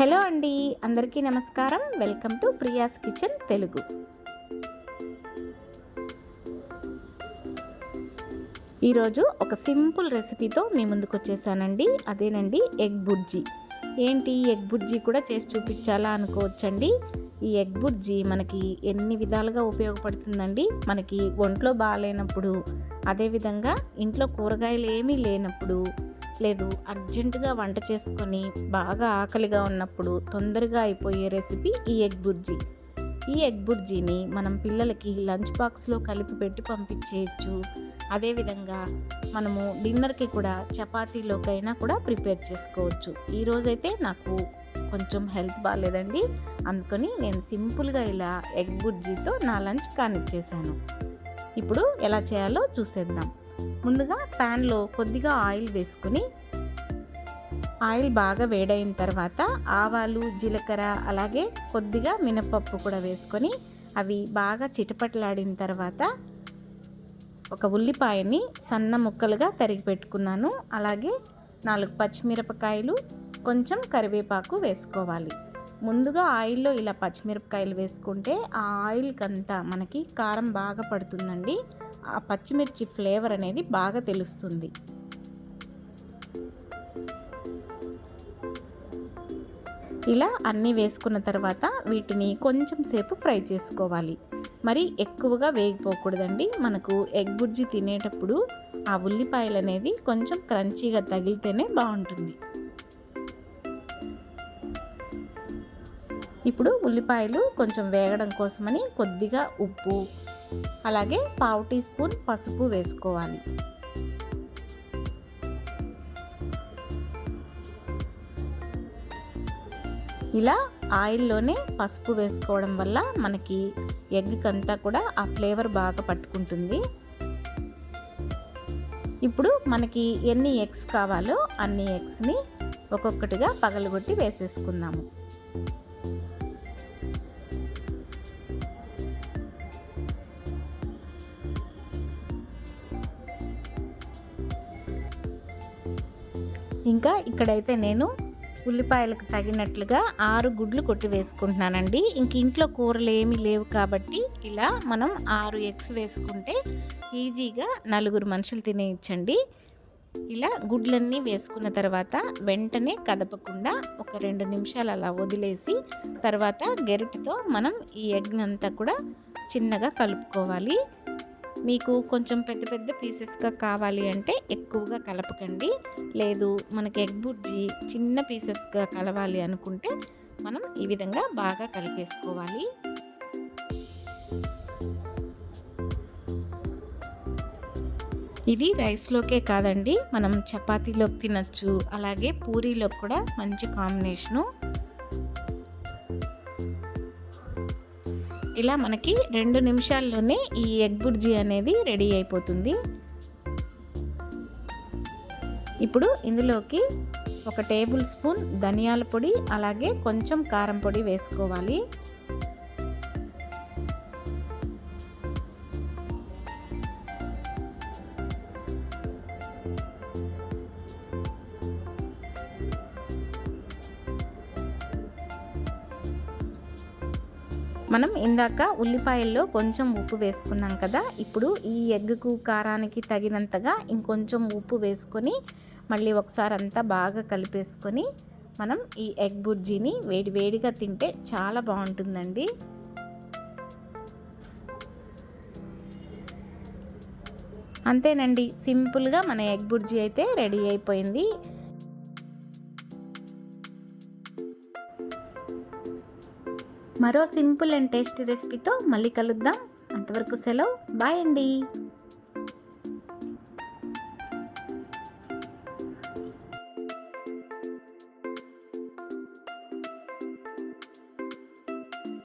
Hello అండి అందరికీ నమస్కారం. Welcome to Priya's kitchen Telugu. ఈరోజు ఒక సింపుల్ రెసిపీతో మీ ముందుకు వచ్చేసానండి. అదేనండి ఎగ్ బుర్జీ. ఏంటి ఎగ్ బుర్జీ కూడా చేసి చూపించాలా అనుకోవచ్చండి? ఈ ఎగ్ బుర్జీ మనకి ఎన్ని విధాలుగా ఉపయోగపడుతుందండి? మనకి ఒంట్లో బాగాలేనప్పుడు అదేవిధంగా ఇంట్లో కూరగాయలు ఏమీ లేనప్పుడు లేదు అర్జెంటుగా వంట చేసుకొని బాగా ఆకలిగా ఉన్నప్పుడు తొందరగా అయిపోయే రెసిపీ ఈ ఎగ్ బుర్జీ. ఈ ఎగ్ బుర్జీని మనం పిల్లలకి లంచ్ బాక్స్లో కలిపి పెట్టి పంపించేయచ్చు. అదేవిధంగా మనము డిన్నర్కి కూడా చపాతీలోకైనా కూడా ప్రిపేర్ చేసుకోవచ్చు. ఈరోజైతే నాకు కొంచెం హెల్త్ బాగాలేదండి అందుకని నేను సింపుల్గా ఇలా ఎగ్ బుర్జీతో నా లంచ్ కానిచ్చేసాను. ఇప్పుడు ఎలా చేయాలో చూసేద్దాం. ముందుగా ప్యాన్లో కొద్దిగా ఆయిల్ వేసుకుని ఆయిల్ బాగా వేడైన తర్వాత ఆవాలు జీలకర్ర అలాగే కొద్దిగా మినపప్పు కూడా వేసుకొని అవి బాగా చిటపటలాడిన తర్వాత ఒక ఉల్లిపాయని సన్న ముక్కలుగా తరిగి పెట్టుకున్నాను. అలాగే నాలుగు పచ్చిమిరపకాయలు కొంచెం కరివేపాకు వేసుకోవాలి. ముందుగా ఆయిల్లో ఇలా పచ్చిమిరపకాయలు వేసుకుంటే ఆ ఆయిల్కి అంతా మనకి కారం బాగా పడుతుందండి. ఆ పచ్చిమిర్చి ఫ్లేవర్ అనేది బాగా తెలుస్తుంది. ఇలా అన్నీ వేసుకున్న తర్వాత వీటిని కొంచెం సేపు ఫ్రై చేసుకోవాలి. మరి ఎక్కువగా వేగిపోకూడదండి. మనకు ఎగ్ బుజ్జి తినేటప్పుడు ఆ ఉల్లిపాయలు అనేది కొంచెం క్రంచీగా తగిలితేనే బాగుంటుంది. ఇప్పుడు ఉల్లిపాయలు కొంచెం వేగడం కోసమని కొద్దిగా ఉప్పు అలాగే పావు టీ స్పూన్ పసుపు వేసుకోవాలి. ఇలా ఆయిల్లోనే పసుపు వేసుకోవడం వల్ల మనకి ఎగ్కంతా కూడా ఆ ఫ్లేవర్ బాగా పట్టుకుంటుంది. ఇప్పుడు మనకి ఎన్ని ఎగ్స్ కావాలో అన్ని ఎగ్స్ని ఒక్కొక్కటిగా పగలగొట్టి వేసేసుకుందాము. ఇంకా ఇక్కడైతే నేను ఉల్లిపాయలకు తగినట్లుగా ఆరు గుడ్లు కొట్టి వేసుకుంటున్నానండి. ఇంక ఇంట్లో కూరలు ఏమీ లేవు కాబట్టి ఇలా మనం ఆరు ఎగ్స్ వేసుకుంటే ఈజీగా నలుగురు మనుషులు తినేయచ్చండి. ఇలా గుడ్లన్నీ వేసుకున్న తర్వాత వెంటనే కదపకుండా ఒక రెండు నిమిషాలు అలా వదిలేసి తర్వాత గెరిటితో మనం ఈ ఎగ్నంతా కూడా చిన్నగా కలుపుకోవాలి. మీకు కొంచెం పెద్ద పెద్ద పీసెస్గా కావాలి అంటే ఎక్కువగా కలపకండి. లేదు మనకి ఎగ్ బుర్జీ చిన్న పీసెస్గా కలవాలి అనుకుంటే మనం ఈ విధంగా బాగా కలిపేసుకోవాలి. ఇది రైస్లోకే కాదండి మనం చపాతీలోకి తినచ్చు. అలాగే పూరీలో కూడా మంచి కాంబినేషను ఇలా మనకి రెండు నిమిషాల్లోనే ఈ ఎగ్ బుర్జీ అనేది రెడీ అయిపోతుంది. ఇప్పుడు ఇందులోకి ఒక టేబుల్ స్పూన్ ధనియాల పొడి అలాగే కొంచెం కారం పొడి వేసుకోవాలి. మనం ఇందాక ఉల్లిపాయల్లో కొంచెం ఉప్పు వేసుకున్నాం కదా ఇప్పుడు ఈ ఎగ్గుకు కారానికి తగినంతగా ఇంకొంచెం ఉప్పు వేసుకొని మళ్ళీ ఒకసారి అంతా బాగా కలిపేసుకొని మనం ఈ ఎగ్ బుర్జీని వేడి వేడిగా తింటే చాలా బాగుంటుందండి. అంతేనండి సింపుల్గా మన ఎగ్ బుర్జీ అయితే రెడీ అయిపోయింది. మరో సింపుల్ అండ్ టేస్టీ రెసిపీతో మళ్ళీ కలుద్దాం. అంతవరకు సెలవు. బాయ్ అండి.